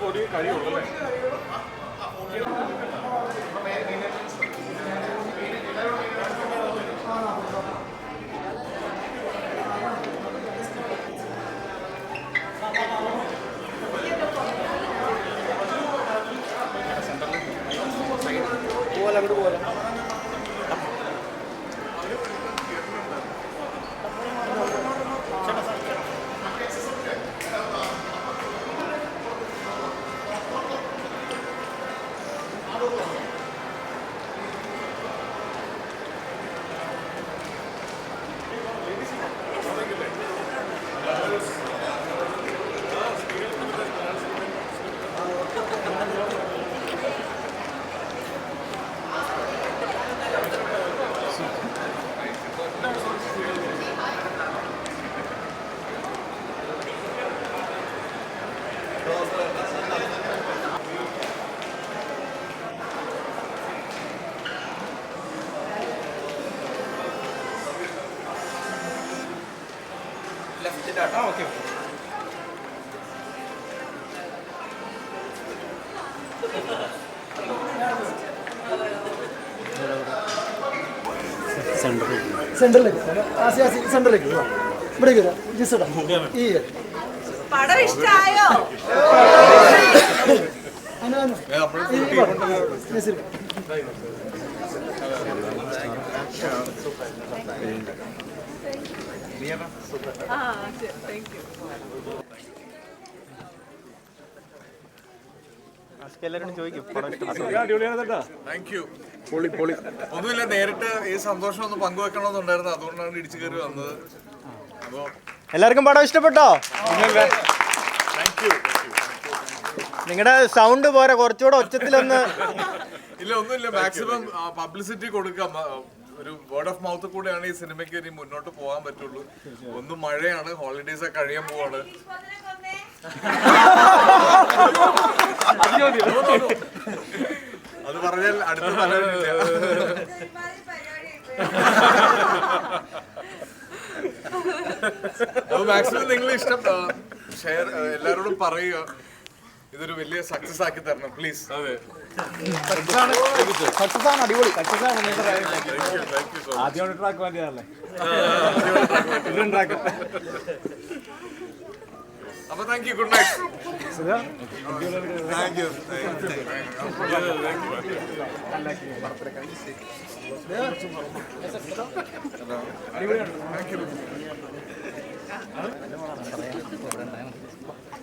കൊടി കഴിയുള്ളൂ അല്ലേ? സെന്ററിലേക്ക് ആസി ആസി സെന്ററിലേക്ക് വാ. ഇവിടേക്ക് വരാം ജിസടാ ഈ പടം ഇഷ്ടായോ അനു, ഒന്നുമില്ല നേരിട്ട് ഈ സന്തോഷം ഒന്ന് പങ്കുവെക്കണമെന്നുണ്ടായിരുന്നു. അതുകൊണ്ടാണ് ഇടിച്ചു കയറി വന്നത്. അപ്പോ എല്ലാവർക്കും പടം ഇഷ്ടപ്പെട്ടോ? നിങ്ങളുടെ സൗണ്ട് പോരാ കുറച്ചുകൂടെ ഒച്ചത്തിലൊന്ന്. ഇല്ല ഒന്നുമില്ല. മാക്സിമം പബ്ലിസിറ്റി കൊടുക്കാം. ഒരു വേർഡ് ഓഫ് മൗത്ത് കൂടെയാണ് ഈ സിനിമയ്ക്ക് ഇനി മുന്നോട്ട് പോകാൻ പറ്റുള്ളൂ. ഒന്ന് മഴയാണ് ഹോളിഡേസ് ഒക്കെ കഴിയാൻ പോവാണ്. അത് പറഞ്ഞാൽ അടുത്ത മാക്സിമം നിങ്ങൾ ഇഷ്ടം. ഷെയർ എല്ലാരോടും പറയുക. ഇതൊരു വലിയ സക്സസ് ആക്കി തരണം പ്ലീസ് അതെ. ആദ്യമായിട്ട് ട്രാക്ക് മാറ്റിയതല്ലേ അപ്പൊ thank you good night thank you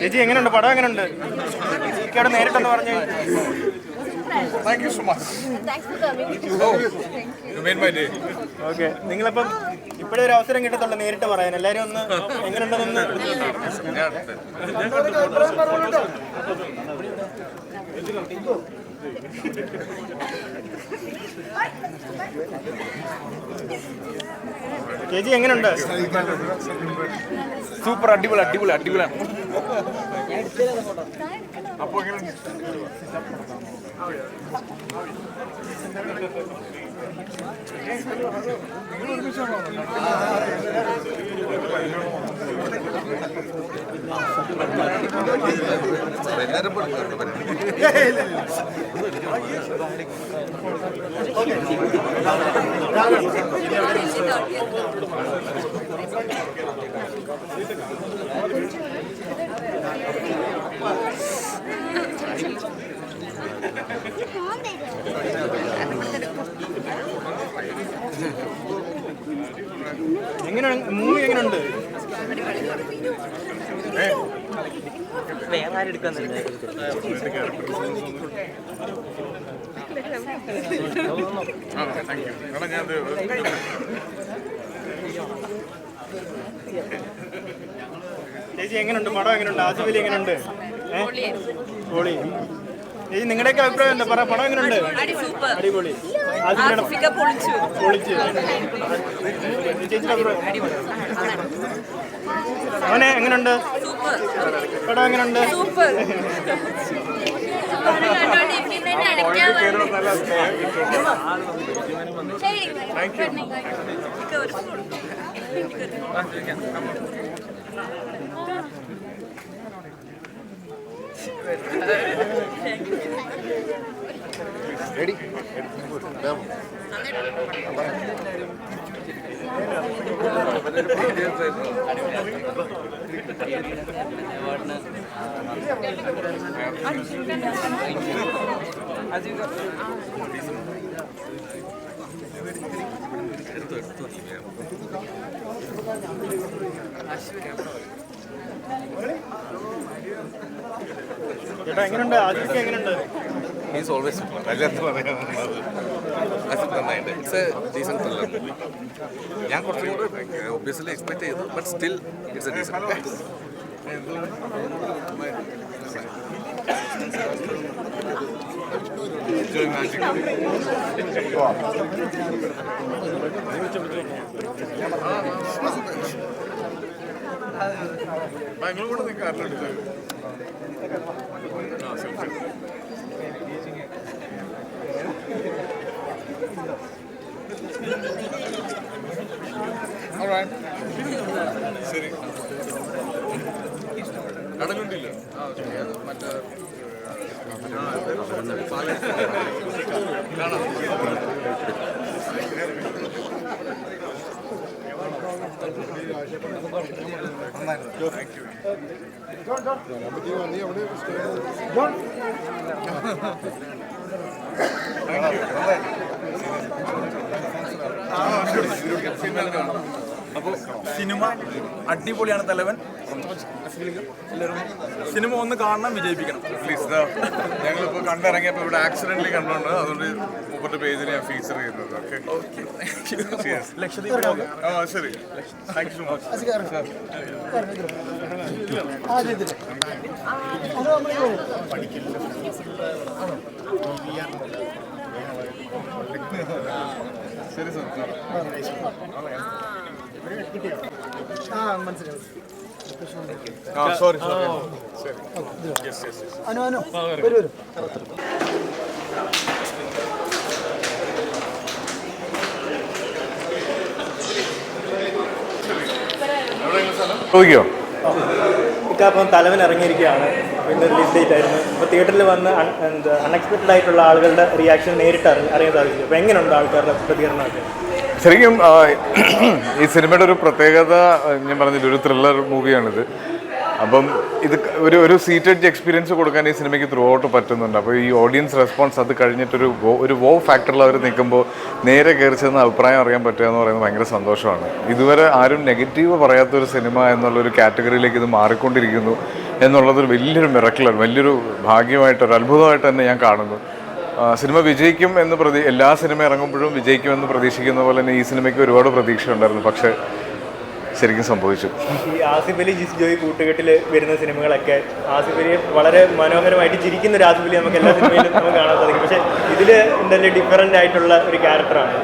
ചേച്ചി എങ്ങനെയുണ്ട്? പടം എങ്ങനെയുണ്ട്? ഇക്കയുടെ നേരിട്ടെന്ന് പറഞ്ഞു. Thank you so much thanks for coming you made my day okay നിങ്ങളിപ്പം ഇപ്പോഴേ ഒരു അവസരം കിട്ടത്തുള്ളൂ നേരിട്ട് പറയാൻ. എല്ലാവരും ഒന്ന് എങ്ങനെയുണ്ടെന്ന് ചേച്ചി എങ്ങനെയുണ്ട് സൂപ്പർ അടിപൊളി അടിപൊളി അടിപൊളിയാണ് എല്ലാരും പഠിക്കുന്നു എങ്ങനെയാണ് മൂവി എങ്ങനെയുണ്ട്? ചേച്ചി എങ്ങനെയുണ്ട്? പടം എങ്ങനെയുണ്ട്? ആശുപത്രി എങ്ങനെയുണ്ട്? ഏ? പൊളി. ചേച്ചി നിങ്ങളുടെയൊക്കെ അഭിപ്രായം എന്താ? പറ പടം എങ്ങനെയുണ്ട് അടി സൂപ്പർ. അടിപൊളി. ആഫ്രിക്ക പൊളിച്ചു. പൊളിച്ച്. ചേച്ചിയുടെ അഭിപ്രായം? അവനെ എങ്ങനെയുണ്ട് സൂപ്പർ. പടം എങ്ങനെയുണ്ട് സൂപ്പർ ചേട്ടാ എങ്ങനെയുണ്ട് ആസിഫിക്ക് എങ്ങനെയുണ്ട് ഈസ് ഓൾവേസ് അതിനകത്ത് പറയാനുള്ളത് it's a decent thriller movie ഞാൻ കുറച്ചും കൂടെ ഒബ്വിയസ്ലി എക്സ്പെക്ട് ചെയ്തു but still it's a decent Bangalore കൂടെ സെൽഫി. ശരി. കടലുണ്ടില്ല. മറ്റേ. കാണാം. അപ്പോൾ സിനിമ അടിപൊളിയാണ് തലവൻ. സിനിമ ഒന്ന് കാണണം വിജയിപ്പിക്കണം. പ്ലീസ് ഞങ്ങളിപ്പോൾ കണ്ടിറങ്ങിയപ്പോൾ ഇവിടെ ആക്സിഡന്റലി കണ്ടുകൊണ്ട് അതുകൊണ്ട് മുപ്പത്തെ പേജിൽ ഞാൻ ഫീച്ചർ ചെയ്യുന്നത്. ശരി. Thank you so much. ആ ശരി. സർ മനസ്സിലായി സോറി അനു അനു. വരൂ വരൂ. ചോദിക്കോ? ഇപ്പം അപ്പം തലവൻ ഇറങ്ങിയിരിക്കുകയാണ്. ഇന്ന് റിലീസ് ഡേറ്റ് ആയിരുന്നു. അപ്പോൾ തിയേറ്ററിൽ വന്ന് അൺഎക്സ്പെക്ടഡ് എന്താ അൺഎക്സ്പെക്റ്റഡ് ആയിട്ടുള്ള ആളുകളുടെ റിയാക്ഷൻ നേരിട്ട് അറിയാൻ സാധിച്ചു അപ്പോൾ എങ്ങനെയുണ്ട് ആൾക്കാരുടെ പ്രതികരണമൊക്കെ? ശരിക്കും ഈ സിനിമയുടെ ഒരു പ്രത്യേകത ഞാൻ പറഞ്ഞില്ല ഒരു ത്രില്ലർ മൂവിയാണിത് അപ്പം ഇത് ഒരു ഒരു സീറ്റഡ് എക്സ്പീരിയൻസ് കൊടുക്കാൻ ഈ സിനിമയ്ക്ക് ത്രൂ ഔട്ട് പറ്റുന്നുണ്ട്. അപ്പോൾ ഈ ഓഡിയൻസ് റെസ്പോൺസ് അത് കഴിഞ്ഞിട്ടൊരു ഒരു വോ ഫാക്ടറിൽ അവർ നിൽക്കുമ്പോൾ നേരെ കയറി ചെന്ന് അഭിപ്രായം അറിയാൻ പറ്റുക എന്ന് പറയുന്നത് ഭയങ്കര സന്തോഷമാണ്. ഇതുവരെ ആരും നെഗറ്റീവ് പറയാത്തൊരു സിനിമ എന്നുള്ളൊരു കാറ്റഗറിയിലേക്ക് ഇത് മാറിക്കൊണ്ടിരിക്കുന്നു എന്നുള്ളതൊരു വലിയൊരു മിറക്കിലാണ് വലിയൊരു ഭാഗ്യമായിട്ട് ഒരു അത്ഭുതമായിട്ട് തന്നെ ഞാൻ കാണുന്നു. സിനിമ വിജയിക്കും എന്ന് പ്രതി എല്ലാ സിനിമ ഇറങ്ങുമ്പോഴും വിജയിക്കുമെന്ന് പ്രതീക്ഷിക്കുന്ന പോലെ തന്നെ ഈ സിനിമയ്ക്ക് ഒരുപാട് പ്രതീക്ഷ ഉണ്ടായിരുന്നു. പക്ഷേ ശരിക്കും സംഭവിച്ചു. ഈ ആസിഫ് അലി ജിസ് ജോയി കൂട്ടുകെട്ടിൽ വരുന്ന സിനിമകളൊക്കെ ആസിഫ് അലിയെ വളരെ മനോഹരമായിട്ട് ചിരിക്കുന്ന ഒരു ആസിഫ് അലി നമുക്ക് എല്ലാ സിനിമയിലും നമുക്ക് കാണാൻ സാധിക്കും. പക്ഷേ ഇതിൽ എന്തായാലും ഡിഫറന്റ് ആയിട്ടുള്ള ഒരു ക്യാരക്ടറാണ്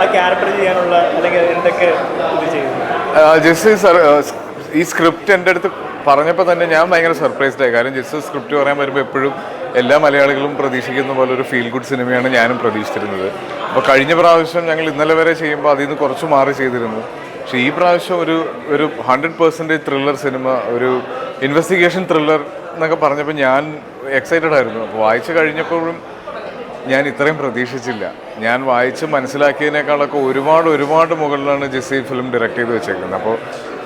ആ ക്യാരക്ടർ ചെയ്യാനുള്ള അല്ലെങ്കിൽ എന്തൊക്കെ ഇത് ചെയ്യുന്നു? ജസ്റ്റ് സർ ഈ സ്ക്രിപ്റ്റ് എന്റെ അടുത്ത് പറഞ്ഞപ്പോൾ തന്നെ ഞാൻ ഭയങ്കര സർപ്രൈസ്ഡ് ആയി. കാരണം ജസ്റ്റ് സ്ക്രിപ്റ്റ് പറയാൻ വരുമ്പോൾ എപ്പോഴും എല്ലാ മലയാളികളും പ്രതീക്ഷിക്കുന്ന പോലെ ഒരു ഫീൽ ഗുഡ് സിനിമയാണ് ഞാനും പ്രതീക്ഷിച്ചിരുന്നത്. അപ്പോൾ കഴിഞ്ഞ പ്രാവശ്യം ഞങ്ങൾ ഇന്നലെ വരെ ചെയ്യുമ്പോൾ അതിൽ നിന്ന് കുറച്ച് മാറി ചെയ്തിരുന്നു. പക്ഷേ ഈ പ്രാവശ്യം ഒരു ഒരു ഹൺഡ്രഡ് പെർസെന്റേജ് ത്രില്ലർ സിനിമ ഒരു ഇൻവെസ്റ്റിഗേഷൻ ത്രില്ലർ എന്നൊക്കെ പറഞ്ഞപ്പോൾ ഞാൻ എക്സൈറ്റഡ് ആയിരുന്നു. അപ്പോൾ വായിച്ചു കഴിഞ്ഞപ്പോഴും ഞാൻ ഇത്രയും പ്രതീക്ഷിച്ചില്ല. ഞാൻ വായിച്ച് മനസ്സിലാക്കിയതിനേക്കാളൊക്കെ ഒരുപാട് ഒരുപാട് മുകളിലാണ് ജിസി ഫിലിം ഡയറക്റ്റ് ചെയ്ത് വെച്ചേക്കുന്നത്. അപ്പോൾ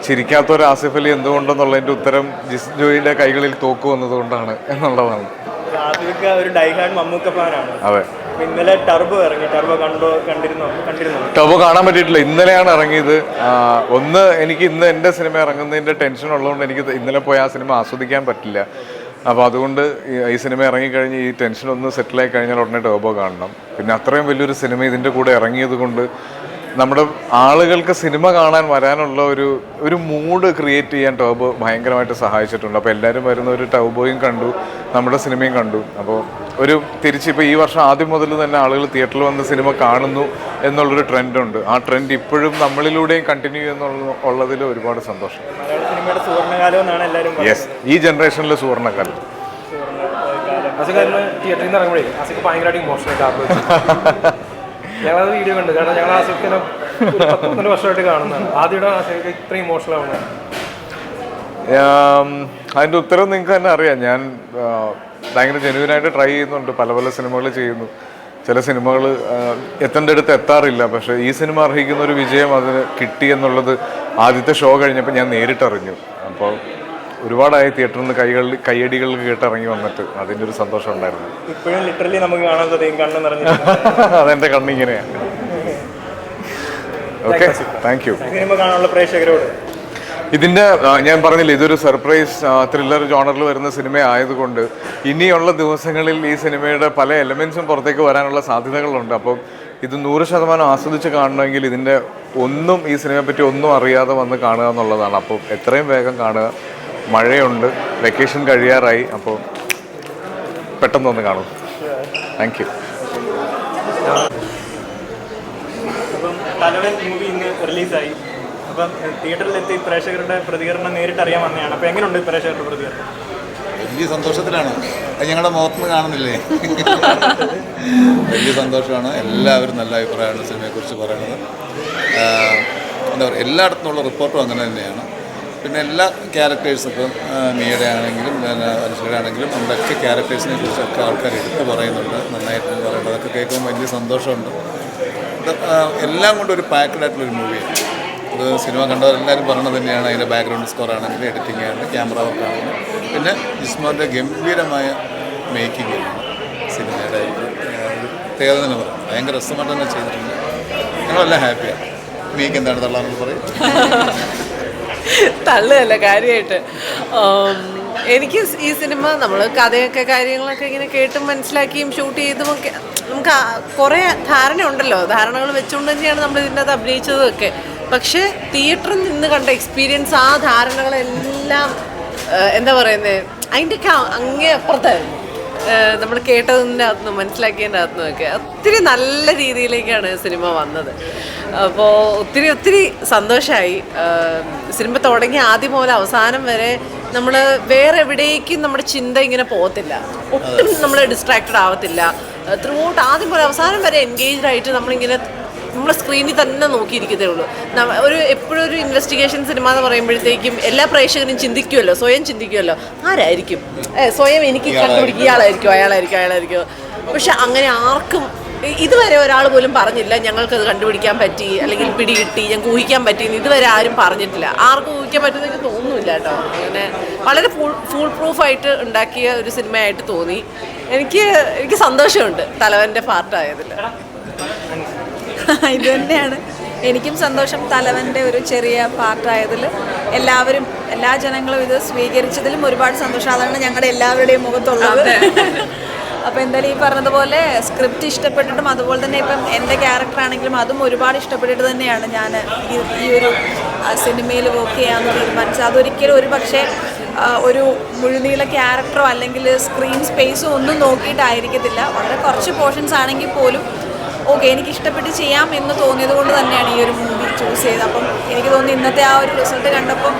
ചിരിക്കാത്ത ഒരു ആസിഫ് അലി എന്തുകൊണ്ടെന്നുള്ളതിന്റെ ഉത്തരം ജിസ് ജോയിയുടെ കൈകളിൽ തോക്ക് വന്നതുകൊണ്ടാണ് എന്നുള്ളതാണ്. ഒരു മമ്മൂക്ക ഫാനാണ് അതെ. ഇന്നലെ ടർബോ ഇറങ്ങി. ടർബോ കണ്ടോ കണ്ടിരുന്നോ? കണ്ടിരുന്നോ? ടോബോ കാണാൻ പറ്റിയിട്ടില്ല. ഇന്നലെയാണ് ഇറങ്ങിയത്. ഒന്ന് എനിക്ക് ഇന്ന് എന്റെ സിനിമ ഇറങ്ങുന്നതിന്റെ ടെൻഷൻ ഉള്ളതുകൊണ്ട് എനിക്ക് ഇന്നലെ പോയി ആ സിനിമ ആസ്വദിക്കാൻ പറ്റില്ല. അപ്പോൾ അതുകൊണ്ട് ഈ സിനിമ ഇറങ്ങിക്കഴിഞ്ഞ് ഈ ടെൻഷൻ ഒന്ന് സെറ്റിലായി കഴിഞ്ഞാൽ ഉടനെ ടോബോ കാണണം. പിന്നെ അത്രയും വലിയൊരു സിനിമ ഇതിന്റെ കൂടെ ഇറങ്ങിയത് കൊണ്ട് നമ്മുടെ ആളുകൾക്ക് സിനിമ കാണാൻ വരാനുള്ള ഒരു ഒരു മൂഡ് ക്രിയേറ്റ് ചെയ്യാൻ ടോബോ ഭയങ്കരമായിട്ട് സഹായിച്ചിട്ടുണ്ട്. അപ്പോൾ എല്ലാവരും വരുന്ന ഒരു ടോബോയും കണ്ടു. നമ്മുടെ സിനിമയും കണ്ടു. അപ്പോൾ ഒരു തിരിച്ച് ഇപ്പോൾ ഈ വർഷം ആദ്യം മുതൽ തന്നെ ആളുകൾ തിയേറ്ററിൽ വന്ന് സിനിമ കാണുന്നു എന്നുള്ളൊരു ട്രെൻഡുണ്ട്. ആ ട്രെൻഡ് ഇപ്പോഴും നമ്മളിലൂടെയും കണ്ടിന്യൂ ചെയ്യുന്നുള്ള ഉള്ളതിൽ ഒരുപാട് സന്തോഷം. യെസ് ഈ ജനറേഷനിലെ സുവർണകാലം. അതിന്റെ തിയേറ്ററിൽ നിന്ന് ഇറങ്ങുമ്പോഴേ അസുഖം ഭയങ്കരമായിട്ട് ഇമോഷണൽ ആകും ഞങ്ങളത് വീഡിയോ കണ്ടു. കാരണം ഞങ്ങൾ വർഷമായിട്ട് കാണുന്നതാണ്. ഇത്ര ഇമോഷണൽ ആവുന്നത് ആം, അതിന്റെ ഉത്തരം നിങ്ങൾക്ക് തന്നെ അറിയാം. ഞാൻ ഭയങ്കര ജെന്യൂനായിട്ട് ട്രൈ ചെയ്യുന്നുണ്ട്. പല പല സിനിമകൾ ചെയ്യുന്നു. ചില സിനിമകൾ എത്തേണ്ട അടുത്ത് എത്താറില്ല. പക്ഷേ ഈ സിനിമ അർഹിക്കുന്ന ഒരു വിജയം അതിന് കിട്ടി എന്നുള്ളത് ആദ്യത്തെ ഷോ കഴിഞ്ഞപ്പോൾ ഞാൻ നേരിട്ടറിഞ്ഞു. അപ്പോൾ ഒരുപാടായി തിയേറ്ററിൽ നിന്ന് കൈകൾ കൈയടികൾ കേട്ടിറങ്ങി വന്നിട്ട് അതിന്റെ ഒരു സന്തോഷം ഉണ്ടായിരുന്നു. ഇപ്പോഴും ലിറ്ററലി നമുക്ക് കാണാൻ സാധിക്കും കണ്ണ് നിറഞ്ഞു അതെന്റെ കണ്ണിങ്ങനെയാണ് ഓക്കെ താങ്ക് യു സിനിമ കാണാനുള്ള പ്രേക്ഷകരോട്. ഇതിന്റെ ഞാൻ പറഞ്ഞില്ല ഇതൊരു സർപ്രൈസ് ത്രില്ലർ ജോണറിൽ വരുന്ന സിനിമ ആയതുകൊണ്ട് ഇനിയുള്ള ദിവസങ്ങളിൽ ഈ സിനിമയുടെ പല എലമെന്റ്സും പുറത്തേക്ക് വരാനുള്ള സാധ്യതകളുണ്ട്. അപ്പം ഇത് നൂറ് ശതമാനം ആസ്വദിച്ച് കാണണമെങ്കിൽ ഇതിന്റെ ഒന്നും ഈ സിനിമയെ പറ്റി ഒന്നും അറിയാതെ വന്ന് കാണുക എന്നുള്ളതാണ്. അപ്പോൾ എത്രയും വേഗം കാണുക. മഴയുണ്ട്. വെക്കേഷൻ കഴിയാറായി. അപ്പോൾ പെട്ടെന്ന് വന്ന് കാണും. താങ്ക് യു തലവൻ മൂവി ഇന്ന് റിലീസായി അപ്പം തിയേറ്ററിലെത്തി പ്രേക്ഷകരുടെ പ്രതികരണം നേരിട്ട് അറിയാൻ വന്നതാണ്. അപ്പം എങ്ങനെയുണ്ട് പ്രേക്ഷകരുടെ പ്രതികരണം? വലിയ സന്തോഷത്തിലാണ്. ഞങ്ങളുടെ മുഖത്തുനിന്ന് കാണുന്നില്ലേ? വലിയ സന്തോഷമാണ്. എല്ലാവരും നല്ല അഭിപ്രായമാണ് സിനിമയെക്കുറിച്ച് പറയുന്നത്. എന്താ പറയുക എല്ലായിടത്തുനിന്നുള്ള റിപ്പോർട്ടും അങ്ങനെ തന്നെയാണ്. പിന്നെ എല്ലാ ക്യാരക്ടേഴ്സും ഇപ്പം മീയുടെ ആണെങ്കിലും പിന്നെ അനുഷ്കയുടെ ആണെങ്കിലും നമ്മുടെയൊക്കെ ക്യാരക്ടേഴ്സിനെ കുറിച്ചൊക്കെ ആൾക്കാർ എടുത്ത് പറയുന്നുണ്ട് നന്നായിട്ട് പറയുന്നത് അതൊക്കെ കേൾക്കുമ്പോൾ വലിയ സന്തോഷമുണ്ട്. എല്ലാം കൊണ്ടും ഒരു പാക്കഡ് ആയിട്ടുള്ളൊരു മൂവിയാണ് ഇത് സിനിമ കണ്ടവരെല്ലാവരും പറഞ്ഞത് തന്നെയാണ്. അതിന്റെ ബാക്ക്ഗ്രൗണ്ട് സ്കോർ ആണെങ്കിലും എഡിറ്റിംഗ് ആണ് ക്യാമറ വർക്ക് ആണെങ്കിലും പിന്നെ ജിസ്മോന്റെ ഗംഭീരമായ മേക്കിംഗ് സിനിമയുടെ പ്രത്യേകത തന്നെ പറയും ഭയങ്കര രസമായിട്ട് തന്നെ ചെയ്തിട്ടുണ്ട്. ഞങ്ങളെല്ലാം ഹാപ്പിയാണ് മേക്ക് എന്താണ് തള്ളാമെന്ന് പറയും. തള്ളുകയല്ല കാര്യമായിട്ട്. എനിക്ക് ഈ സിനിമ നമ്മൾ കഥയൊക്കെ കാര്യങ്ങളൊക്കെ ഇങ്ങനെ കേട്ടും മനസ്സിലാക്കിയും ഷൂട്ട് ചെയ്തും ഒക്കെ നമുക്ക് കുറേ ധാരണ ഉണ്ടല്ലോ ധാരണകൾ വെച്ചുകൊണ്ട് തന്നെയാണ് നമ്മൾ ഇതിന്റെ അകത്ത് അഭിനയിച്ചതും ഒക്കെ. പക്ഷേ തിയേറ്ററിൽ നിന്ന് കണ്ട എക്സ്പീരിയൻസ് ആ ധാരണകളെല്ലാം എന്താ പറയുന്നത് അതിന്റെയൊക്കെ അങ്ങേ അപ്പുറത്തായിരുന്നു. നമ്മൾ കേട്ടതിന്റെ അകത്തുനിന്ന് മനസ്സിലാക്കിയതിന്റെ അകത്തു ഒക്കെ ഒത്തിരി നല്ല രീതിയിലേക്കാണ് സിനിമ വന്നത്. അപ്പോൾ ഒത്തിരി ഒത്തിരി സന്തോഷമായി സിനിമ തുടങ്ങി ആദ്യം മുതൽ അവസാനം വരെ നമ്മൾ വേറെ എവിടേക്കും നമ്മുടെ ചിന്ത ഇങ്ങനെ പോകത്തില്ല. ഒട്ടും നമ്മൾ ഡിസ്ട്രാക്റ്റഡ് ആവത്തില്ല. ത്രൂ ഔട്ട് ആദ്യം മുതൽ അവസാനം വരെ എൻഗേജ്ഡ് ആയിട്ട് നമ്മളിങ്ങനെ നമ്മൾ സ്ക്രീനിൽ തന്നെ നോക്കിയിരിക്കത്തേ ഉള്ളൂ. ഒരു എപ്പോഴും ഒരു ഇൻവെസ്റ്റിഗേഷൻ സിനിമ എന്ന് പറയുമ്പോഴത്തേക്കും എല്ലാ പ്രേക്ഷകരും ചിന്തിക്കുമല്ലോ സ്വയം ചിന്തിക്കുമല്ലോ ആരായിരിക്കും? സ്വയം എനിക്ക് കണ്ടുപിടിക്കുക ഇയാളായിരിക്കും അയാളായിരിക്കും അയാളായിരിക്കും. പക്ഷെ അങ്ങനെ ആർക്കും ഇതുവരെ ഒരാൾ പോലും പറഞ്ഞില്ല ഞങ്ങൾക്കത് കണ്ടുപിടിക്കാൻ പറ്റി അല്ലെങ്കിൽ പിടികിട്ടി ഞങ്ങൾക്ക് ഊഹിക്കാൻ പറ്റി എന്ന് ഇതുവരെ ആരും പറഞ്ഞിട്ടില്ല. ആർക്കും ഊഹിക്കാൻ പറ്റുന്ന എനിക്ക് തോന്നുന്നില്ല കേട്ടോ. അങ്ങനെ വളരെ ഫുൾ ഫുൾ പ്രൂഫായിട്ട് ഉണ്ടാക്കിയ ഒരു സിനിമയായിട്ട് തോന്നി. എനിക്ക് എനിക്ക് സന്തോഷമുണ്ട് തലവന്റെ പാർട്ടായതിൽ ഇത് തന്നെയാണ്. എനിക്കും സന്തോഷം തലവന്റെ ഒരു ചെറിയ പാർട്ടായതിൽ എല്ലാവരും എല്ലാ ജനങ്ങളും ഇത് സ്വീകരിച്ചതിലും ഒരുപാട് സന്തോഷം അതാണ് ഞങ്ങളുടെ എല്ലാവരുടെയും മുഖത്തുള്ളത്. അപ്പോൾ എന്തായാലും ഈ പറഞ്ഞതുപോലെ സ്ക്രിപ്റ്റ് ഇഷ്ടപ്പെട്ടിട്ടും അതുപോലെ തന്നെ ഇപ്പം എന്റെ ക്യാരക്ടർ ആണെങ്കിലും അതും ഒരുപാട് ഇഷ്ടപ്പെട്ടിട്ട് തന്നെയാണ് ഞാൻ ഈ ഈ ഒരു സിനിമയിൽ വർക്ക് ചെയ്യാമെന്ന് തീരുമാനിച്ചത്. അതൊരിക്കലും ഒരു പക്ഷേ ഒരു മുഴുനീള ക്യാരക്ടറോ അല്ലെങ്കിൽ സ്ക്രീൻ സ്പേസോ ഒന്നും നോക്കിയിട്ടായിരിക്കത്തില്ല. വളരെ കുറച്ച് പോർഷൻസ് ആണെങ്കിൽ പോലും ഓക്കെ എനിക്ക് ഇഷ്ടപ്പെട്ട് ചെയ്യാം എന്ന് തോന്നിയത് കൊണ്ട് തന്നെയാണ് ഈ ഒരു മൂവി ചൂസ് ചെയ്തത്. അപ്പം എനിക്ക് തോന്നി ഇന്നത്തെ ആ ഒരു റിസൾട്ട് കണ്ടപ്പം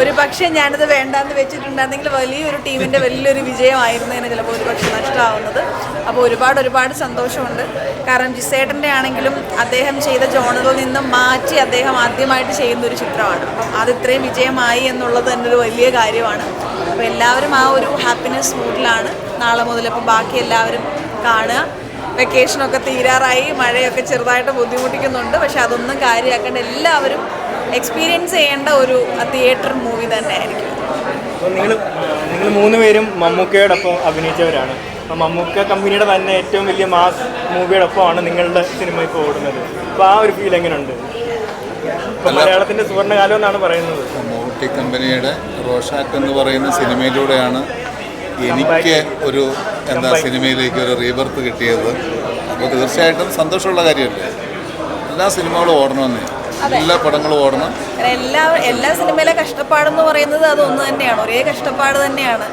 ഒരു പക്ഷേ ഞാനത് വേണ്ടാന്ന് വെച്ചിട്ടുണ്ടായിരുന്നെങ്കിൽ വലിയൊരു ടീമിന്റെ വലിയൊരു വിജയമായിരുന്നതിന് ചിലപ്പോൾ ഒരു പക്ഷേ നഷ്ടമാവുന്നത് അപ്പോൾ ഒരുപാട് ഒരുപാട് സന്തോഷമുണ്ട്. കാരണം ജിസേട്ടന്റെ ആണെങ്കിലും അദ്ദേഹം ചെയ്ത ജോണറിൽ നിന്നും മാറ്റി അദ്ദേഹം ആദ്യമായിട്ട് ചെയ്യുന്ന ഒരു ചിത്രമാണ്. അപ്പം അത് ഇത്രയും വിജയമായി എന്നുള്ളത് തന്നെ ഒരു വലിയ കാര്യമാണ്. അപ്പോൾ എല്ലാവരും ആ ഒരു ഹാപ്പിനെസ് മൂഡിലാണ് നാളെ മുതൽ. അപ്പോൾ ബാക്കി എല്ലാവരും കാണുക. വെക്കേഷനൊക്കെ തീരാറായി മഴയൊക്കെ ചെറുതായിട്ട് ബുദ്ധിമുട്ടിക്കുന്നുണ്ട്. പക്ഷെ അതൊന്നും കാര്യമാക്കേണ്ട എല്ലാവരും എക്സ്പീരിയൻസ് ചെയ്യേണ്ട ഒരു തിയേറ്റർ മൂവി തന്നെ ആയിരിക്കും അപ്പോൾ നിങ്ങൾ നിങ്ങൾ മൂന്ന് പേരും മമ്മൂക്കയോടൊപ്പം അഭിനയിച്ചവരാണ്. അപ്പം മമ്മൂക്ക കമ്പനിയുടെ തന്നെ ഏറ്റവും വലിയ മാസ് മൂവിയുടെ ഒപ്പമാണ് നിങ്ങളുടെ സിനിമ ഇപ്പോൾ ഓടുന്നത് അപ്പോൾ ആ ഒരു ഫീൽ എങ്ങനെയുണ്ട് ഇപ്പം മലയാളത്തിന്റെ സുവർണകാലം എന്നാണ് പറയുന്നത്. മമ്മൂട്ടി കമ്പനിയുടെ റോഷാക്ക് എന്ന് പറയുന്ന സിനിമയിലൂടെയാണ് എനിക്ക് ഒരു എന്താ സിനിമയിലേക്ക് ഒരു റീബർത്ത് കിട്ടിയത്. അപ്പോൾ തീർച്ചയായിട്ടും സന്തോഷമുള്ള കാര്യമല്ലേ? എല്ലാ സിനിമകളും ഓടണമെന്നേ. എല്ലാ പടങ്ങളും ഓടണം. എല്ലാ എല്ലാ സിനിമയിലെ കഷ്ടപ്പാടെന്ന് പറയുന്നത് അത് ഒന്ന് തന്നെയാണ്. ഒരേ കഷ്ടപ്പാട് തന്നെയാണ്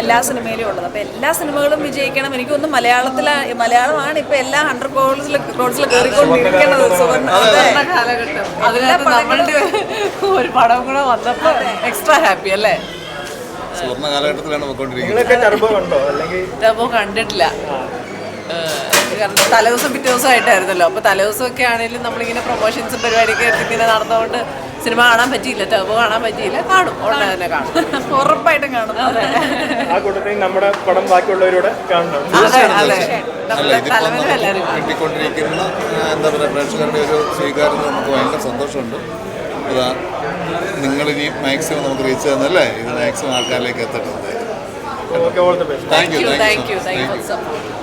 എല്ലാ സിനിമയിലും ഉള്ളത്. അപ്പോൾ എല്ലാ സിനിമകളും വിജയിക്കണം. എനിക്കൊന്ന് മലയാളത്തിൽ മലയാളമാണ് ഇപ്പോൾ എല്ലാ ഹൺഡ്രഡ് ക്രോഡ്സിൽ ക്രോഡ്സിൽ കയറിക്കൊണ്ടിരിക്കുന്നത് സുവർണ കാലഘട്ടം. അതിനകത്ത് നമ്മളുടെ ഒരു പടം കൂടെ വന്നപ്പോൾ എക്സ്ട്രാ ഹാപ്പി അല്ലേ? സുവർണ കാലഘട്ടത്തിലാണ് പോയിക്കൊണ്ടിരിക്കുന്നത് ടർബോ കണ്ടിട്ടില്ല. കാരണം തലേദിവസം പിറ്റേ ദിവസമായിട്ടായിരുന്നല്ലോ. അപ്പോൾ തലേദിവസമൊക്കെ ആണെങ്കിലും നമ്മളിങ്ങനെ പ്രൊമോഷൻസും പരിപാടിയൊക്കെ ഇങ്ങനെ നടന്നുകൊണ്ട് സിനിമ കാണാൻ പറ്റിയില്ല ടേബോ കാണാൻ പറ്റിയില്ല കാണും. ഉടനെ തന്നെ കാണും. ഉറപ്പായിട്ടും കാണും. ആ കൂട്ടത്തിൽ നമ്മുടെ പടം ബാക്കിയുള്ളവരോട് കാണണം. കിട്ടിക്കൊണ്ടിരിക്കുന്ന എന്താ പറയുക പ്രേക്ഷകരുടെ ഒരു സ്വീകാര്യത നമുക്ക് ഭയങ്കര സന്തോഷമുണ്ട്. അതാ ഇനി മാക്സിമം നമുക്ക് റീച്ച് തന്നല്ലേ? ഇത് മാക്സിമം ആൾക്കാരിലേക്ക് എത്തട്ടെ. Okay all the best thank you thank you thank you